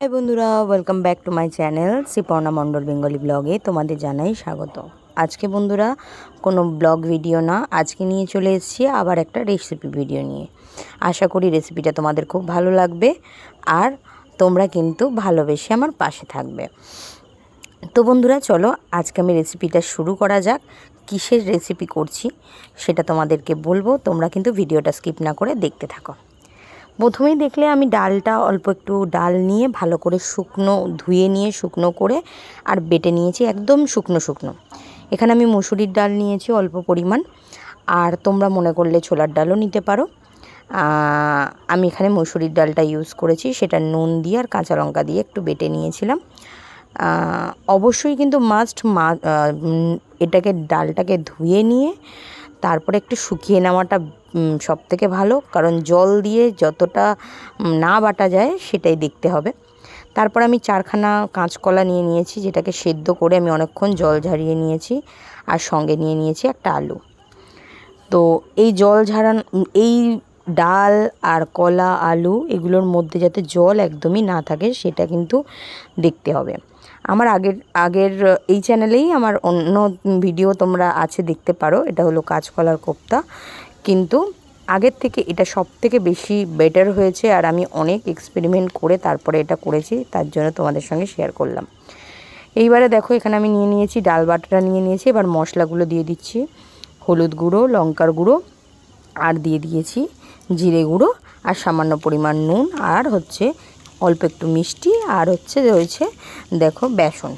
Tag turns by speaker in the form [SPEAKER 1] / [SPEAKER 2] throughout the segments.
[SPEAKER 1] High বন্ধুরা welcome back to my channel Shriparna Mondal Bengali ব্লগে তোমাদের জানাই স্বাগত। আজকে বন্ধুরা, কোনো ব্লগ ভিডিও না, আজকে নিয়ে চলে এসেছি আবার একটা রেসিপি ভিডিও নিয়ে। আশা করি রেসিপিটা তোমাদের খুব ভালো লাগবে, আর তোমরা কিন্তু ভালোবেসে আমার পাশে থাকবে। তো বন্ধুরা, চলো আজকে আমি রেসিপিটা শুরু করা যাক, কিসের রেসিপি করছি, সেটা তোমাদেরকে বলব, তোমরা কিন্তু ভিডিওটা স্কিপ না করে দেখতে থাকো। প্রথমেই দেখলে আমি ডালটা অল্প একটু ডাল নিয়ে ভালো করে শুকনো ধুয়ে নিয়ে শুকনো করে আর বেটে নিয়েছি একদম শুকনো শুকনো। এখানে আমি মুসুরির ডাল নিয়েছি অল্প পরিমাণ। আর তোমরা মনে করলে ছোলার ডালও নিতে পারো। আমি এখানে মুসুরির ডালটা ইউজ করেছি, সেটা নুন দিয়ে আর কাঁচা লঙ্কা দিয়ে একটু বেটে নিয়েছিলাম। অবশ্যই কিন্তু মাস্ট মা এটাকে, ডালটাকে ধুয়ে নিয়ে তারপরে একটু শুকিয়ে নেওয়াটা সব থেকে ভালো। কারণ জল দিয়ে যতটা না বাটা যায় সেটাই দেখতে হবে। তারপর আমি চারখানা কাঁচকলা নিয়ে নিয়েছি, যেটাকে সেদ্ধ করে আমি অনেকক্ষণ জল ঝারিয়ে নিয়েছি আর সঙ্গে নিয়ে নিয়েছি একটা আলু। তো এই জল ঝাড়ান এই ডাল আর কলা, আলু এগুলোর মধ্যে যাতে জল একদমই না থাকে সেটা কিন্তু দেখতে হবে। আমার আগের আগের, এই চ্যানেলেই আমার অন্য ভিডিও তোমরা আছে দেখতে পারো। এটা হলো কাঁচকলার কোপ্তা। কিন্তু আগের থেকে এটা সব থেকে বেশি বেটার হয়েছে আর আমি অনেক এক্সপেরিমেন্ট করে তারপরে এটা করেছি, তার জন্য তোমাদের সঙ্গে শেয়ার করলাম। এইবারে দেখো এখানে আমি নিয়ে নিয়েছি, ডাল বাটাটা নিয়ে নিয়েছি, এবার মশলাগুলো দিয়ে দিচ্ছি। হলুদ গুঁড়ো, লঙ্কার গুঁড়ো, আর দিয়ে দিয়েছি জিরে গুঁড়ো, আর সামান্য পরিমাণ নুন, আর হচ্ছে অল্প একটু মিষ্টি, আর হচ্ছে রয়েছে, দেখো বেসন।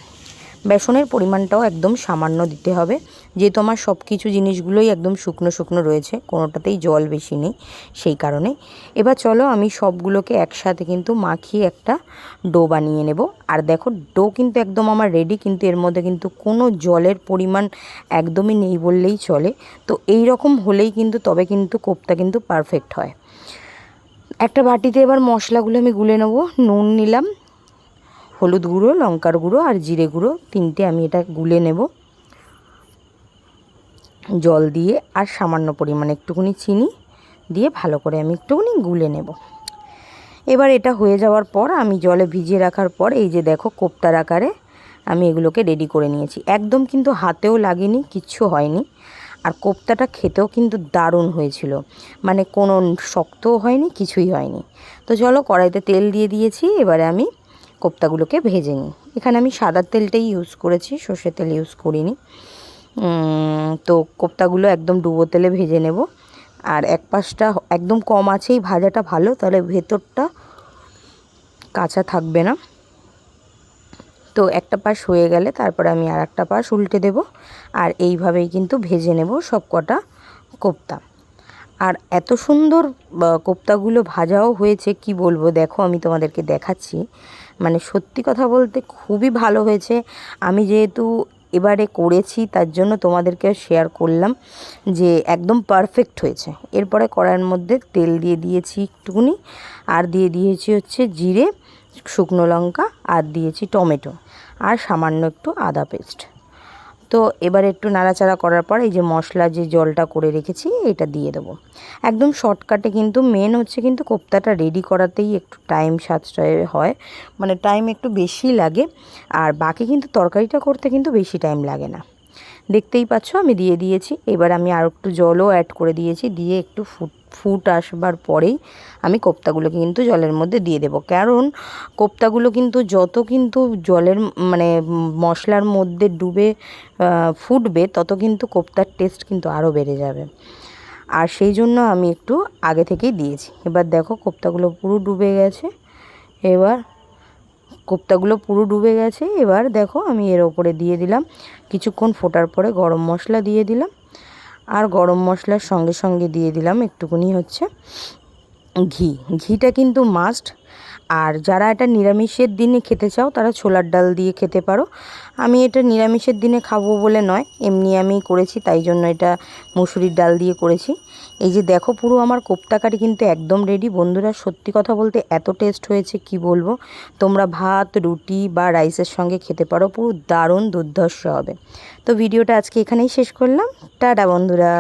[SPEAKER 1] বেসনের পরিমাণটাও একদম সামান্য দিতে হবে। যেহেতু আমার সব কিছু জিনিসগুলোই একদম শুকনো শুকনো রয়েছে, কোনোটাতেই জল বেশি নেই সেই কারণে। এবার চলো আমি সবগুলোকে একসাথে কিন্তু মাখিয়ে একটা ডো বানিয়ে নেব। আর দেখো, ডো কিন্তু একদম আমার রেডি কিন্তু এর মধ্যে কিন্তু কোনো জলের পরিমাণ একদমই নেই বললেই চলে। তো এই রকম হলেই কিন্তু, তবে কিন্তু কোপটা কিন্তু পারফেক্ট হয়। একটা বাটিতে এবার মশলাগুলো আমি গুলে নেব। নুন নিলাম হলুদ গুঁড়ো, লঙ্কার গুঁড়ো আর জিরে গুঁড়ো তিনটে আমি এটা গুলে নেব। জল দিয়ে আর সামান্য পরিমাণে একটুখানি চিনি দিয়ে ভালো করে আমি একটুখানি গুলে নেব। এবার এটা হয়ে যাওয়ার পর আমি জলে ভিজিয়ে রাখার পর এই যে দেখো কোপ্তার আকারে আমি এগুলোকে রেডি করে নিয়েছি। একদম কিন্তু হাতেও লাগেনি, কিচ্ছু হয়নি। আর কোপ্তাটা খেতেও কিন্তু দারুণ হয়েছিল। মানে কোনো শক্তও হয়নি, কিছুই হয়নি। তো চলো কড়াইতে তেল দিয়ে দিয়েছি, এবারে আমি কোপ্তাগুলোকে ভেজে নিই। এখানে আমি সাদা তেলটাই ইউজ করেছি, সর্ষের তেল ইউজ করিনি। তো কোপ্তাগুলো একদম ডুবো তেলে ভেজে নেব। আর এক পাশটা একদম কম আছেই, ভাজাটা ভালো, তাহলে ভেতরটা কাঁচা থাকবে না। তো একটা পাশ হয়ে গেলে তারপরে আমি আর একটা পাশ উল্টে দেব। আর এইভাবেই কিন্তু ভেজে নেব সব কটা কোপ্তা। আর এত সুন্দর কোপ্তাগুলো ভাজাও হয়েছে, কি বলব? দেখো, আমি তোমাদেরকে দেখাচ্ছি। মানে সত্যি কথা বলতে খুবই ভালো হয়েছে। আমি যেহেতু এবারে করেছি, তার জন্য তোমাদেরকে শেয়ার করলাম যে একদম পারফেক্ট হয়েছে। এরপরে কড়াইয়ের মধ্যে তেল দিয়ে দিয়েছি একটুকুনি আর দিয়ে দিয়েছি হচ্ছে জিরে, শুকনো লঙ্কা, আর দিয়েছি টমেটো, আর সামান্য একটু আদা পেস্ট তো এবার একটু নাড়াচাড়া করার পর এই যে মশলা যে জলটা করে রেখেছি, এটা দিয়ে দেবো। একদম শর্টকাটে কিন্তু মেন হচ্ছে কিন্তু কোপ্তাটা রেডি করাতেই একটু টাইম সাশ্রয় হয় মানে টাইম একটু বেশি লাগে, আর বাকি কিন্তু তরকারিটা করতে কিন্তু বেশি টাইম লাগে না। দেখতেই পাচ্ছ, আমি দিয়ে দিয়েছি। এবার আমি আর একটু জলও অ্যাড করে দিয়েছি, দিয়ে একটু ফুট ফুট আসবার পরেই আমি কোপ্তাগুলোকে কিন্তু জলের মধ্যে দিয়ে দেবো। কারণ কোপ্তাগুলো কিন্তু যত কিন্তু জলের মানে মশলার মধ্যে ডুবে ফুটবে, তত কিন্তু কোপ্তার টেস্ট কিন্তু আরও বেড়ে যাবে। আর সেই জন্য আমি একটু আগে থেকেই দিয়েছি। এবার দেখো কোপ্তাগুলো পুরো ডুবে গেছে। এবার কোপ্তাগুলো পুরো ডুবে গেছে। এবার দেখো আমি এর ওপরে দিয়ে দিলাম। কিছুক্ষণ ফোটার পরে গরম মশলা দিয়ে দিলাম। আর গরম মশলার সঙ্গে সঙ্গে দিয়ে দিলাম একটুকুনি হচ্ছে ঘি। ঘিটা কিন্তু মাস্ট আর যারা এটা নিরামিষের দিনে খেতে চাও, তারা ছোলার ডাল দিয়ে খেতে পারো। আমি এটা নিরামিষের দিনে খাব বলে নয়, এমনি আমি করেছি, তাই জন্য এটা মুসুরির ডাল দিয়ে করেছি। এই যে দেখো পুরো আমার কোপ্তাকারি কিন্তু একদম রেডি বন্ধুরা, সত্যি কথা বলতে এত টেস্ট হয়েছে, কি বলব? তোমরা ভাত, রুটি বা রাইসের সঙ্গে খেতে পারো, পুরো দারুণ দুর্ধর্ষ হবে। তো ভিডিওটা আজকে এখানেই শেষ করলাম। টাটা বন্ধুরা।